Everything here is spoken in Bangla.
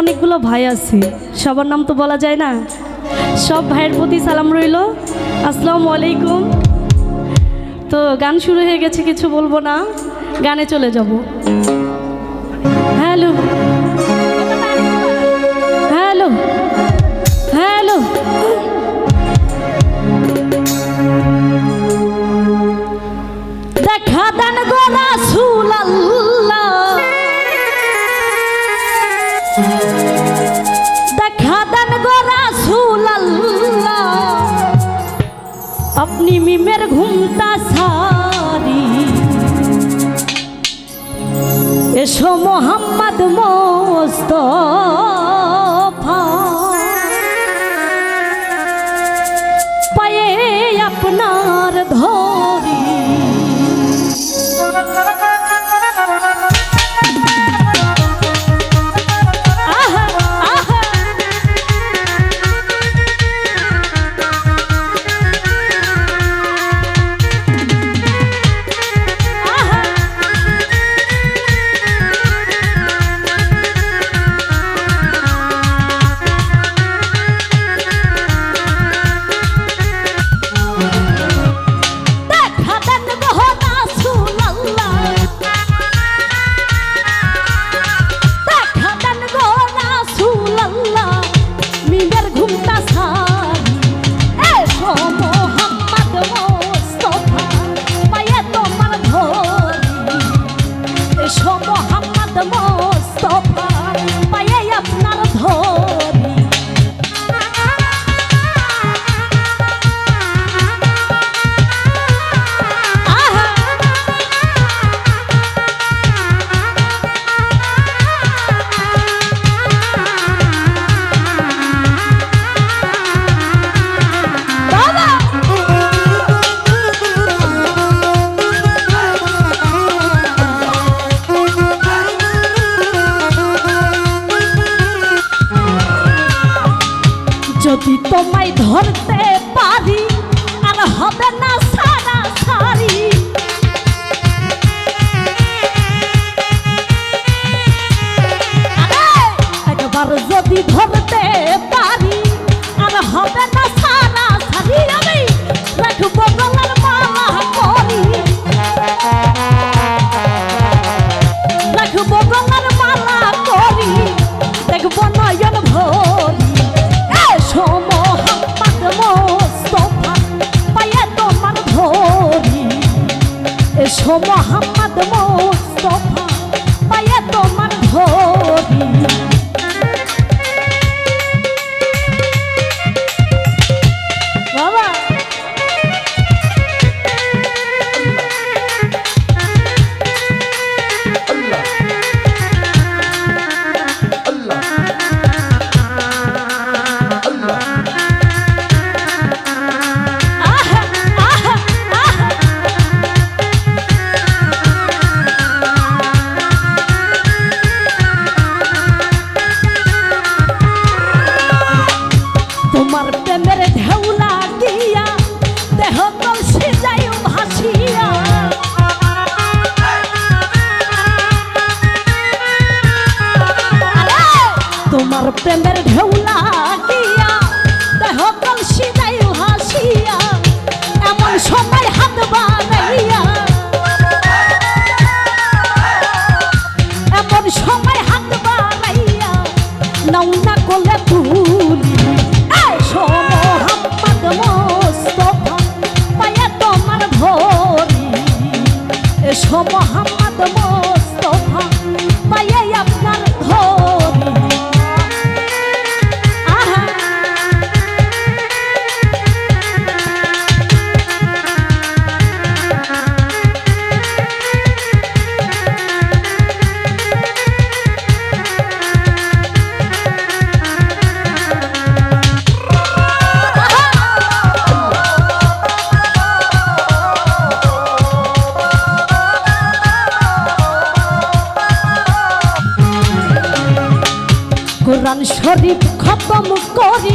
অনেকগুলো ভাই আছে। সবার নাম তো বলা যায় না। সব ভাইয়ের প্রতি সালাম রইল। আসসালামু আলাইকুম। তো গান শুরু হয়ে গেছে, কিছু বলব না। গানে চলে যাব। আপনি মিমের ঘুমটা সারি। এসো মোহাম্মদ মোস্তফা ধরতে পারি আর হবে না সারা সারি। একবার যদি ধরতে পারি আর হবে না তোমার প্রেমের ঢেউলা দিয়া দেহ কলসি যাই ভাসিয়া, এমন সময় হাত বাড়াইয়া। এমন সময় হাত বাড়াইয়া নাও না কোলে তুলি। মোহাম্মদ মোস্তফা, পায়ে তোমার ধরি এসো মোহাম্মদ মোস্তফা আপনার কোরআন শরীফ খতম করি।